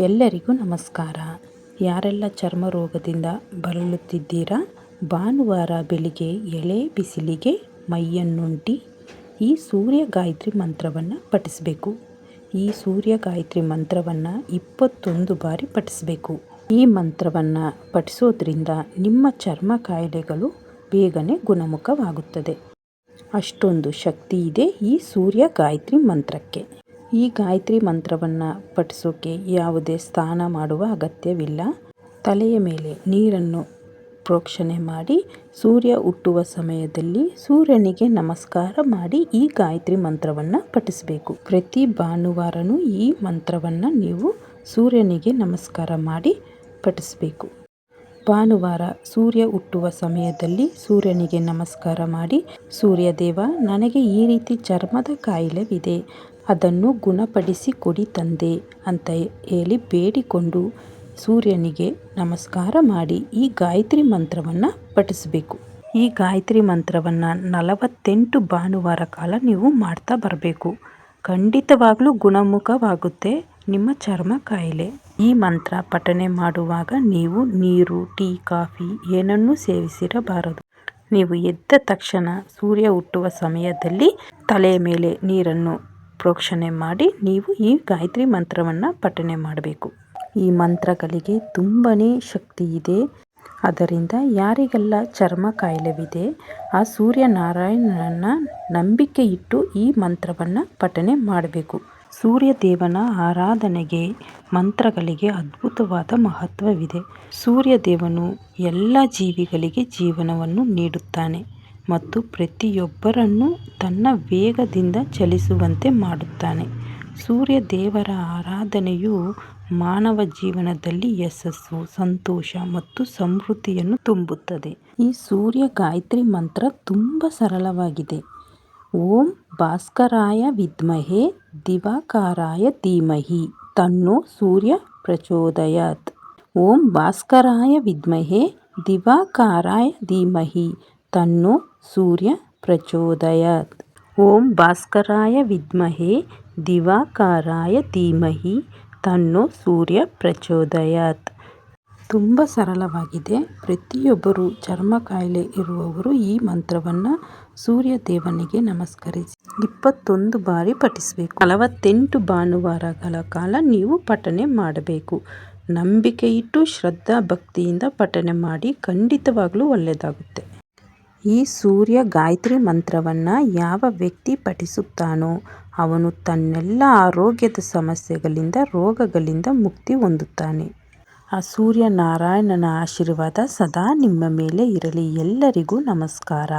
ಎಲ್ಲರಿಗೂ ನಮಸ್ಕಾರ. ಯಾರೆಲ್ಲ ಚರ್ಮ ರೋಗದಿಂದ ಬಳಲುತ್ತಿದ್ದೀರಾ? ಭಾನುವಾರ ಬೆಳಿಗ್ಗೆ ಎಳೆ ಬಿಸಿಲಿಗೆ ಮೈಯನ್ನುಂಟಿ ಈ ಸೂರ್ಯ ಗಾಯತ್ರಿ ಮಂತ್ರವನ್ನು ಪಠಿಸಬೇಕು. ಈ ಸೂರ್ಯ ಗಾಯತ್ರಿ ಮಂತ್ರವನ್ನು ಇಪ್ಪತ್ತೊಂದು ಬಾರಿ ಪಠಿಸಬೇಕು. ಈ ಮಂತ್ರವನ್ನು ಪಠಿಸೋದ್ರಿಂದ ನಿಮ್ಮ ಚರ್ಮ ಕಾಯಿಲೆಗಳು ಬೇಗನೆ ಗುಣಮುಖವಾಗುತ್ತದೆ. ಅಷ್ಟೊಂದು ಶಕ್ತಿ ಇದೆ ಈ ಸೂರ್ಯ ಗಾಯತ್ರಿ ಮಂತ್ರಕ್ಕೆ. ಈ ಗಾಯತ್ರಿ ಮಂತ್ರವನ್ನು ಪಠಿಸೋಕೆ ಯಾವುದೇ ಸ್ನಾನ ಮಾಡುವ ಅಗತ್ಯವಿಲ್ಲ. ತಲೆಯ ಮೇಲೆ ನೀರನ್ನು ಪ್ರೋಕ್ಷಣೆ ಮಾಡಿ, ಸೂರ್ಯ ಹುಟ್ಟುವ ಸಮಯದಲ್ಲಿ ಸೂರ್ಯನಿಗೆ ನಮಸ್ಕಾರ ಮಾಡಿ ಈ ಗಾಯತ್ರಿ ಮಂತ್ರವನ್ನು ಪಠಿಸಬೇಕು. ಪ್ರತಿ ಭಾನುವಾರನೂ ಈ ಮಂತ್ರವನ್ನು ನೀವು ಸೂರ್ಯನಿಗೆ ನಮಸ್ಕಾರ ಮಾಡಿ ಪಠಿಸಬೇಕು. ಭಾನುವಾರ ಸೂರ್ಯ ಹುಟ್ಟುವ ಸಮಯದಲ್ಲಿ ಸೂರ್ಯನಿಗೆ ನಮಸ್ಕಾರ ಮಾಡಿ, ಸೂರ್ಯದೇವ, ನನಗೆ ಈ ರೀತಿ ಚರ್ಮದ ಕಾಯಿಲೆವಿದೆ. ಅದನ್ನು ಗುಣಪಡಿಸಿ ಕೊಡಿ ತಂದೆ ಅಂತ ಹೇಳಿ ಬೇಡಿಕೊಂಡು ಸೂರ್ಯನಿಗೆ ನಮಸ್ಕಾರ ಮಾಡಿ ಈ ಗಾಯತ್ರಿ ಮಂತ್ರವನ್ನು ಪಠಿಸಬೇಕು. ಈ ಗಾಯತ್ರಿ ಮಂತ್ರವನ್ನು ನಲವತ್ತೆಂಟು ಭಾನುವಾರ ಕಾಲ ನೀವು ಮಾಡ್ತಾ ಬರಬೇಕು. ಖಂಡಿತವಾಗಲೂ ಗುಣಮುಖವಾಗುತ್ತೆ ನಿಮ್ಮ ಚರ್ಮ ಕಾಯಿಲೆ. ಈ ಮಂತ್ರ ಪಠನೆ ಮಾಡುವಾಗ ನೀವು ನೀರು, ಟೀ, ಕಾಫಿ ಏನನ್ನೂ ಸೇವಿಸಿರಬಾರದು. ನೀವು ಎದ್ದ ತಕ್ಷಣ ಸೂರ್ಯ ಹುಟ್ಟುವ ಸಮಯದಲ್ಲಿ ತಲೆಯ ಮೇಲೆ ನೀರನ್ನು ಪ್ರೋಕ್ಷಣೆ ಮಾಡಿ ನೀವು ಈ ಗಾಯತ್ರಿ ಮಂತ್ರವನ್ನು ಪಠನೆ ಮಾಡಬೇಕು. ಈ ಮಂತ್ರಗಳಿಗೆ ತುಂಬಾ ಶಕ್ತಿ ಇದೆ. ಅದರಿಂದ ಯಾರಿಗೆಲ್ಲ ಚರ್ಮ ಕಾಯಿಲೆವಿದೆ, ಆ ಸೂರ್ಯನಾರಾಯಣನನ್ನು ನಂಬಿಕೆ ಇಟ್ಟು ಈ ಮಂತ್ರವನ್ನು ಪಠನೆ ಮಾಡಬೇಕು. ಸೂರ್ಯ ದೇವನ ಆರಾಧನೆಗೆ ಮಂತ್ರಗಳಿಗೆ ಅದ್ಭುತವಾದ ಮಹತ್ವವಿದೆ. ಸೂರ್ಯ ದೇವನು ಎಲ್ಲ ಜೀವಿಗಳಿಗೆ ಜೀವನವನ್ನು ನೀಡುತ್ತಾನೆ. ಮತ್ತು ಪ್ರತಿಯೊಬ್ಬರನ್ನು ತನ್ನ ವೇಗದಿಂದ ಚಲಿಸುವಂತೆ ಮಾಡುತ್ತಾನೆ. ಸೂರ್ಯ ದೇವರ ಆರಾಧನೆಯು ಮಾನವ ಜೀವನದಲ್ಲಿ ಯಶಸ್ಸು, ಸಂತೋಷ ಮತ್ತು ಸಮೃದ್ಧಿಯನ್ನು ತುಂಬುತ್ತದೆ. ಈ ಸೂರ್ಯ ಗಾಯತ್ರಿ ಮಂತ್ರ ತುಂಬ ಸರಳವಾಗಿದೆ. ಓಂ ಭಾಸ್ಕರಾಯ ವಿದ್ಮಹೆ ದಿವಾಕಾರಾಯ ಧೀಮಹಿ ತನ್ನೋ ಸೂರ್ಯ ಪ್ರಚೋದಯಾತ್. ಓಂ ಭಾಸ್ಕರಾಯ ವಿದ್ಮಹೆ ದಿವಾಕಾರಾಯ ಧೀಮಹಿ ತನ್ನೋ ಸೂರ್ಯ ಪ್ರಚೋದಯಾತ್. ಓಂ ಭಾಸ್ಕರಾಯ ವಿದ್ಮಹೆ, ದಿವಾಕಾರಾಯ ಧೀಮಹಿ, ತನ್ನೋ ಸೂರ್ಯ ಪ್ರಚೋದಯಾತ್. ತುಂಬ ಸರಳವಾಗಿದೆ. ಪ್ರತಿಯೊಬ್ಬರು ಚರ್ಮ ಕಾಯಿಲೆ ಇರುವವರು ಈ ಮಂತ್ರವನ್ನು ಸೂರ್ಯ ದೇವನಿಗೆ ನಮಸ್ಕರಿಸಿ. ಇಪ್ಪತ್ತೊಂದು ಬಾರಿ ಪಠಿಸಬೇಕು. ನಲವತ್ತೆಂಟು ಭಾನುವಾರಗಳ ಕಾಲ ನೀವು ಪಠನೆ ಮಾಡಬೇಕು. ನಂಬಿಕೆ ಇಟ್ಟು ಶ್ರದ್ಧಾ ಭಕ್ತಿಯಿಂದ ಪಠನೆ ಮಾಡಿ ಖಂಡಿತವಾಗಲೂ ಒಳ್ಳೆಯದಾಗುತ್ತೆ ಈ ಸೂರ್ಯ ಗಾಯತ್ರಿ ಮಂತ್ರವನ್ನು ಯಾವ ವ್ಯಕ್ತಿ ಪಠಿಸುತ್ತಾನೋ ಅವನು ತನ್ನೆಲ್ಲ ಆರೋಗ್ಯದ ಸಮಸ್ಯೆಗಳಿಂದ, ರೋಗಗಳಿಂದ ಮುಕ್ತಿ ಹೊಂದುತ್ತಾನೆ. ಆ ಸೂರ್ಯ ನಾರಾಯಣನ ಆಶೀರ್ವಾದ ಸದಾ ನಿಮ್ಮ ಮೇಲೆ ಇರಲಿ. ಎಲ್ಲರಿಗೂ ನಮಸ್ಕಾರ.